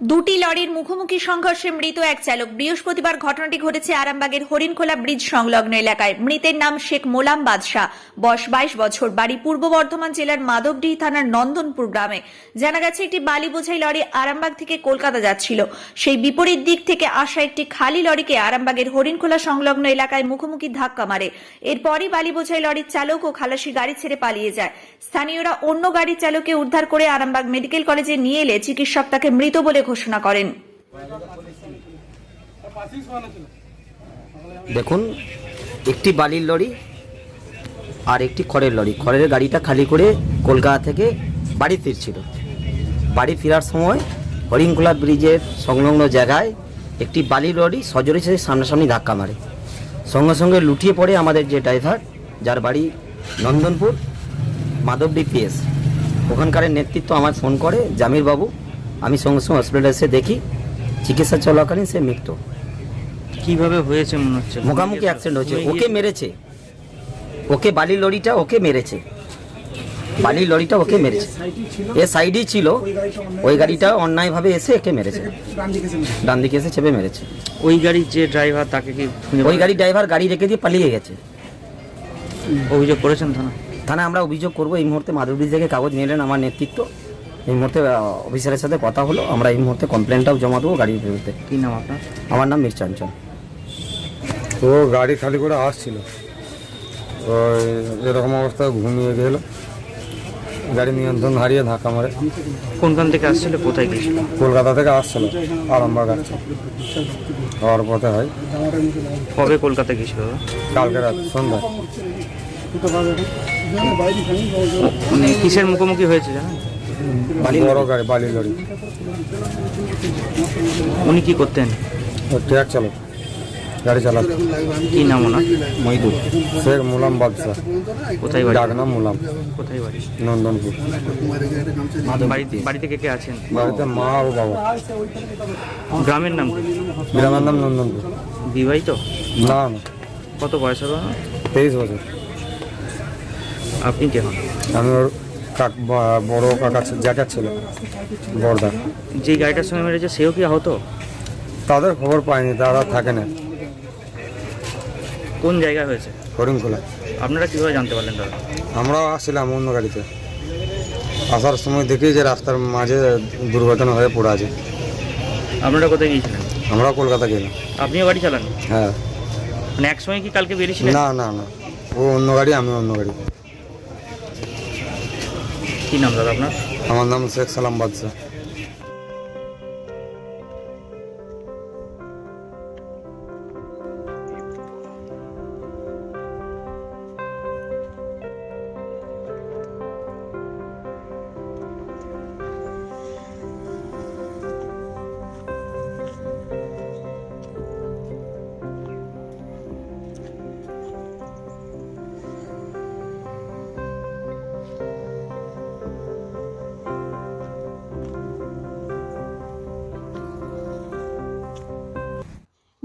দুটি লরির মুখোমুখি সংঘর্ষে মৃত এক চালক। বৃহস্পতিবার ঘটনাটি ঘটেছে আরামবাগের হরিণখোলা ব্রিজ সংলগ্ন এলাকায়। মৃতের নাম শেখ মোলাম বাদশাহ। বয়স বাইশ বছর, বাড়ি পূর্ব বর্ধমান জেলার মাধবডিহি থানার নন্দনপুর গ্রামে। জানা গেছে, একটি বালি বোঝাই লরি আরামবাগ থেকে কলকাতা যাচ্ছিল। সেই বিপরীত দিক থেকে আসা একটি খালি লরিকে আরামবাগের হরিণখোলা সংলগ্ন এলাকায় মুখোমুখি ধাক্কা মারে। এরপরই বালি বোঝাই লরির চালক ও খালাসি গাড়ি ছেড়ে পালিয়ে যায়। স্থানীয়রা অন্য গাড়ির চালককে উদ্ধার করে আরামবাগ মেডিকেল কলেজে নিয়ে এলে চিকিৎসক তাকে মৃত বলে ঘোষণা করেন। দেখুন, একটি বালির লরি আর একটি খড়ের লরি। খড়ের গাড়িটা খালি করে কলকাতা থেকে বাড়ি ফিরছিল। বাড়ি ফেরার সময় হরিংখোলা ব্রিজের সংলগ্ন জায়গায় একটি বালি লরি সজোরে সে সামনাসামনি ধাক্কা মারে। সঙ্গে সঙ্গে লুটিয়ে পড়ে আমাদের যে ড্রাইভার, যার বাড়ি নন্দনপুর মাধব ডিপিএস ওখানকার নেতৃত্ব আমার ফোন করে জামির বাবু আমি সঙ্গে সঙ্গে হসপিটালে এসে দেখি চিকিৎসা চলাকালীন সে মৃত্যু। কীভাবে হয়েছে মনে হচ্ছে? মুখামুখি অ্যাক্সিডেন্ট হয়েছে। ওকে মেরেছে। ওকে বালি লরিটা ওকে মেরেছে। বালি লরিটা ওকে মেরেছে। এ সাইডই ছিল। ওই গাড়িটা অন্যায়ভাবে এসে একে মেরেছে। ডান দিকে এসে চেপে মেরেছে। ওই গাড়ির যে ড্রাইভার তাকে কি ওই গাড়ির ড্রাইভার গাড়ি রেখে দিয়ে পালিয়ে গেছে। অভিযোগ করেছেন থানা? থানায় আমরা অভিযোগ করব। এই মুহূর্তে মাধবরী থেকে কাগজ নিলেন আমার নেতৃত্ব। এই মুহূর্তে অফিসারের সাথে কথা হলো। আমরা এই মুহূর্তে কমপ্লেনটাও জমা দেবো গাড়ির বিরুদ্ধে। কি নাম আপনার? আমার নাম মিরচঞ্চল তো গাড়ি খালি করে আসছিল। এরকম অবস্থায় ঘুমিয়ে গেল। গাড়ি নিয়ন্ত্রণ হারিয়ে ধাক্কা মারে। কোনখান থেকে আসছিল? কোথায় গিয়েছিল? কলকাতা থেকে আসছিল আরামবাগ আসছে। হওয়ার পথে হয়। কবে কলকাতা গিয়েছিল? দাদা? কালকে রাত সন্ধ্যা কিসের মুখোমুখি হয়েছে জানেন? বড় গাড়ি বালি লরি উনি কি করতেন? ট্রাক চালক গাড়ি চালাত। কি নাম ওনার? মহিদুর শেখ মুলাম বাদশাহ। কোথায় বাড়ি? ডাক নাম মুলাম। কোথায় বাড়ি? নন্দনপুর। বাড়িতে বাড়িতে কে কে আছেন? বাড়িতে মা ও বাবা। গ্রামের নাম গ্রামের নাম নন্দনপুর। বিবাহিত? না কত বয়স হবে? তেইশ বছর। আপনি কে হন? আমি কাক বড় কাকা জ্যাঠার ছিল বড়দা। যে গাড়িটার সঙ্গে মেরেছে সেও কি আহত? তাদের খবর পাইনি তারা থাকে না। কোন জায়গায় হয়েছে? হরিণখোলা আপনারা কীভাবে জানতে পারলেন দাদা আমরাও আসছিলাম অন্য গাড়িতে। আসার সময় দেখি যে রাস্তার মাঝে দুর্ঘটনা হয়ে পড়ে আছে। আপনারা কোথায় গিয়েছিলেন? আমরাও কলকাতা গেলাম। আপনিও গাড়ি চালান? হ্যাঁ। মানে একসময় কি কালকে বেরিয়েছিলেন? না না না। ও অন্য গাড়ি আমি অন্য গাড়ি। কি নাম দাদা আপনার? আমার নাম শেখ সালাম বাদশাহ